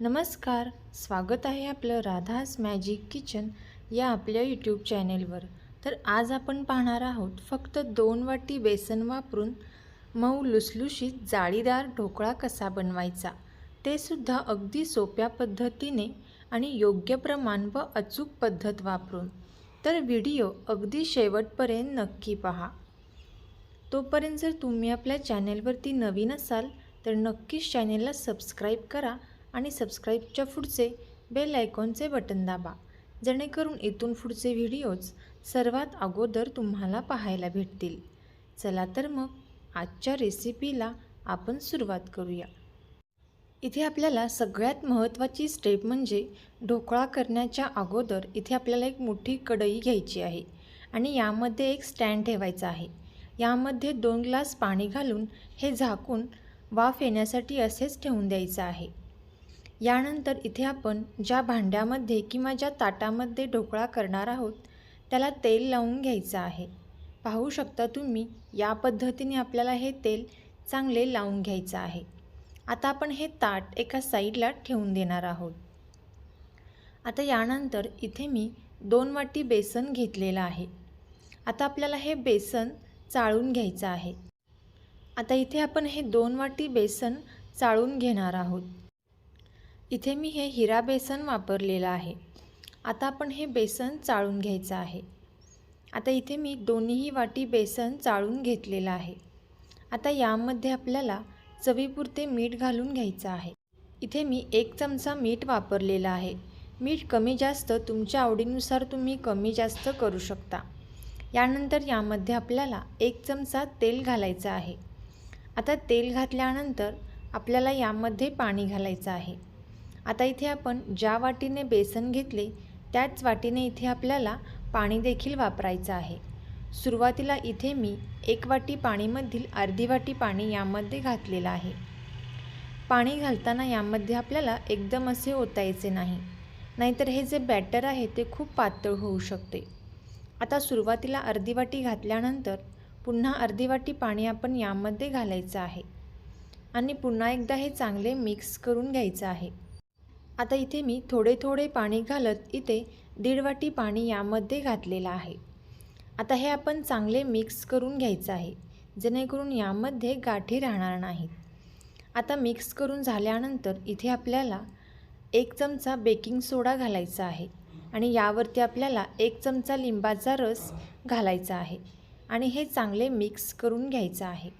नमस्कार स्वागत आहे आपलं राधास मॅजिक किचन या आपल्या यूट्यूब चॅनेलवर तर आज आपण पाहणार आहोत फक्त दोन वाटी बेसन वापरून मऊ लुसलुशीत जाळीदार ढोकळा कसा बनवायचा ते सुद्धा अगदी सोप्या पद्धतीने आणि योग्य प्रमाण व अचूक पद्धत वापरून. तर व्हिडिओ अगदी शेवटपर्यंत नक्की पहा. तोपर्यंत जर तुम्ही आपल्या चॅनेलवरती नवीन असाल तर नक्कीच चॅनेलला सबस्क्राईब करा आणि सबस्क्राईबच्या पुढचे बेल आयकॉनचे बटन दाबा. जेणेकरून इथून पुढचे व्हिडिओज सर्वात अगोदर तुम्हाला पाहायला भेटतील. चला तर मग आजच्या रेसिपीला आपण सुरुवात करूया. इथे आपल्याला सगळ्यात महत्त्वाची स्टेप म्हणजे ढोकळा करण्याच्या अगोदर इथे आपल्याला एक मोठी कढई घ्यायची आहे आणि यामध्ये एक स्टँड ठेवायचा आहे. यामध्ये दोन ग्लास पाणी घालून हे झाकून वाफ येण्यासाठी असेच ठेवून द्यायचं आहे. यानंतर इथे आपण ज्या भांड्यामध्ये किंवा ज्या ताटामध्ये ढोकळा करणार आहोत त्याला तेल लावून घ्यायचं आहे. पाहू शकता तुम्ही या पद्धतीने आपल्याला हे तेल चांगले लावून घ्यायचं आहे. आता आपण हे ताट एका साईडला ठेवून देणार आहोत. आता यानंतर इथे मी दोन वाटी बेसन घेतलेलं आहे. आता आपल्याला हे बेसन चाळून घ्यायचं आहे. आता इथे आपण हे दोन वाटी बेसन चाळून घेणार आहोत. इथे मी हे हिरा बेसन वापरलेलं आहे. आता आपण हे बेसन चाळून घ्यायचं आहे. आता इथे मी दोन्हीही वाटी बेसन चाळून घेतलेलं आहे. आता यामध्ये आपल्याला चवीपुरते मीठ घालून घ्यायचं आहे. इथे मी एक चमचा मीठ वापरलेलं आहे. मीठ कमी जास्त तुमच्या आवडीनुसार तुम्ही कमी जास्त करू शकता. यानंतर यामध्ये आपल्याला एक चमचा तेल घालायचं आहे. आता तेल घातल्यानंतर आपल्याला यामध्ये पाणी घालायचं आहे. आता इथे आपण ज्या वाटीने बेसन घेतले त्याच वाटीने इथे आपल्याला पाणी देखील वापरायचं आहे. सुरुवातीला इथे मी एक वाटी पाणीमधील अर्धी वाटी पाणी यामध्ये घातलेलं आहे. पाणी घालताना यामध्ये आपल्याला एकदम असे ओतायचे नाही नाहीतर हे जे बॅटर आहे ते खूप पातळ होऊ शकते. आता सुरुवातीला अर्धी वाटी घातल्यानंतर पुन्हा अर्धी वाटी पाणी आपण यामध्ये घालायचं आहे. आणि पुन्हा एकदा हे चांगले मिक्स करून घ्यायचं आहे. आता इथे मी थोडे थोडे पाणी घालत इथे दीड वाटी पाणी यामध्ये घातलेलं आहे. आता हे आपण चांगले मिक्स करून घ्यायचं आहे जेणेकरून यामध्ये गाठी राहणार नाहीत. आता मिक्स करून झाल्यानंतर इथे आपल्याला एक चमचा बेकिंग सोडा घालायचा आहे आणि यावरती आपल्याला एक चमचा लिंबाचा रस घालायचा आहे आणि हे चांगले मिक्स करून घ्यायचं आहे.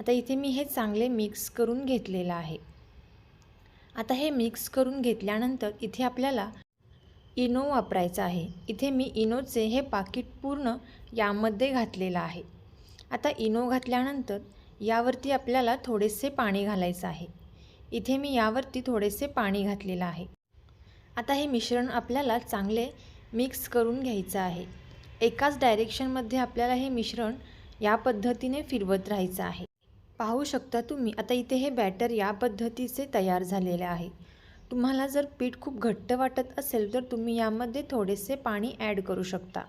आता इथे मी हे चांगले मिक्स करून घेतलेलं आहे. आता हे मिक्स करून घेतल्यानंतर इथे आपल्याला इनो वापरायचा आहे. इथे मी इनोचे हे पाकिट पूर्ण यामध्ये घातलेलं आहे. आता इनो घातल्यानंतर यावरती आपल्याला थोडेसे पाणी घालायचं आहे. इथे मी यावरती थोडेसे पाणी घातलेलं आहे. आता हे मिश्रण आपल्याला चांगले मिक्स करून घ्यायचं आहे. एकाच डायरेक्शनमध्ये आपल्याला हे मिश्रण या पद्धतीने फिरवत राहायचं आहे. पाहू शकता तुम्ही. आता इथे हे बॅटर या पद्धतीचे तयार झालेले आहे. तुम्हाला जर पीठ खूप घट्ट वाटत असेल तर तुम्ही यामध्ये थोडेसे पाणी ॲड करू शकता.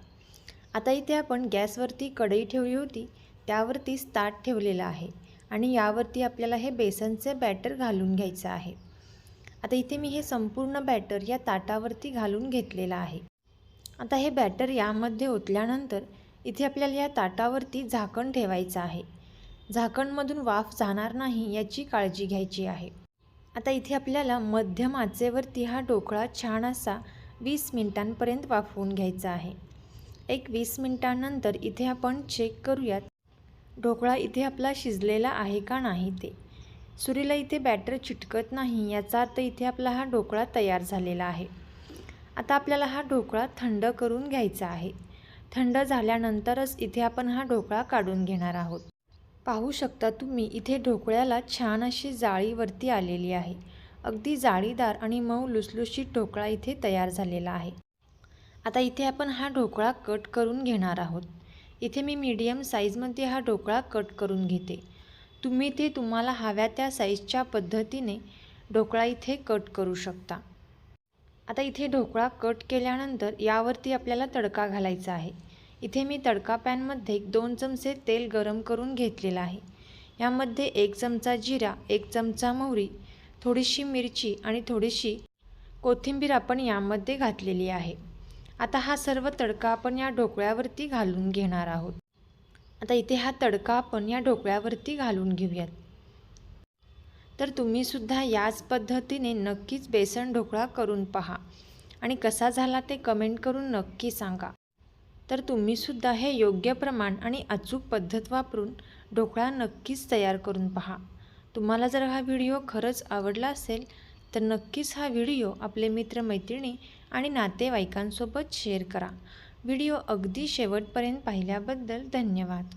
आता इथे आपण गॅसवरती कढई ठेवली होती. त्यावरतीच ताट ठेवलेलं आहे आणि यावरती आपल्याला हे बेसनचे बॅटर घालून घ्यायचं आहे. आता इथे मी हे संपूर्ण बॅटर या ताटावरती घालून घेतलेलं आहे. आता हे बॅटर यामध्ये ओतल्यानंतर इथे आपल्याला या ताटावरती झाकण ठेवायचं आहे. झाकणमधून वाफ जाणार नाही याची काळजी घ्यायची आहे. आता इथे आपल्याला मध्यम आचेवरती हा ढोकळा छान असा वीस मिनिटांपर्यंत वाफवून घ्यायचा आहे. एक वीस मिनिटांनंतर इथे आपण चेक करूयात ढोकळा इथे आपला शिजलेला आहे का नाही ते. सुरीला इथे बॅटर चिटकत नाही याचा अर्थ इथे आपला हा ढोकळा तयार झालेला आहे. आता आपल्याला हा ढोकळा थंड करून घ्यायचा आहे. थंड झाल्यानंतरच इथे आपण हा ढोकळा काढून घेणार आहोत. पाहू शकता तुम्ही इथे ढोकळ्याला छान अशी जाळीवरती आलेली आहे. अगदी जाळीदार आणि मऊ लुसलुशीत ढोकळा इथे तयार झालेला आहे. आता इथे आपण हा ढोकळा कट करून घेणार आहोत. इथे मी मीडियम साईजमध्ये हा ढोकळा कट करून घेते. तुम्ही इथे तुम्हाला हव्या त्या साईजच्या पद्धतीने ढोकळा इथे कट करू शकता. आता इथे ढोकळा कट केल्यानंतर यावरती आपल्याला तडका घालायचा आहे. इथे मी तडका पॅनमध्ये दोन चमचे तेल गरम करून घेतलेलं आहे. यामध्ये एक चमचा जिरा एक चमचा मोहरी थोडीशी मिरची आणि थोडीशी कोथिंबीर आपण यामध्ये घातलेली आहे. आता हा सर्व तडका आपण या ढोकळ्यावरती घालून घेणार आहोत. आता इथे हा तडका आपण या ढोकळ्यावरती घालून घेऊयात. तर तुम्हीसुद्धा याच पद्धतीने नक्कीच बेसन ढोकळा करून पहा आणि कसा झाला ते कमेंट करून नक्की सांगा. तर तुम्हीसुद्धा हे योग्य प्रमाण आणि अचूक पद्धत वापरून ढोकळा नक्कीच तयार करून पहा. तुम्हाला जर हा व्हिडिओ खरंच आवडला असेल तर नक्कीच हा व्हिडिओ आपले मित्रमैत्रिणी आणि नातेवाईकांसोबत शेअर करा. व्हिडिओ अगदी शेवटपर्यंत पाहिल्याबद्दल धन्यवाद.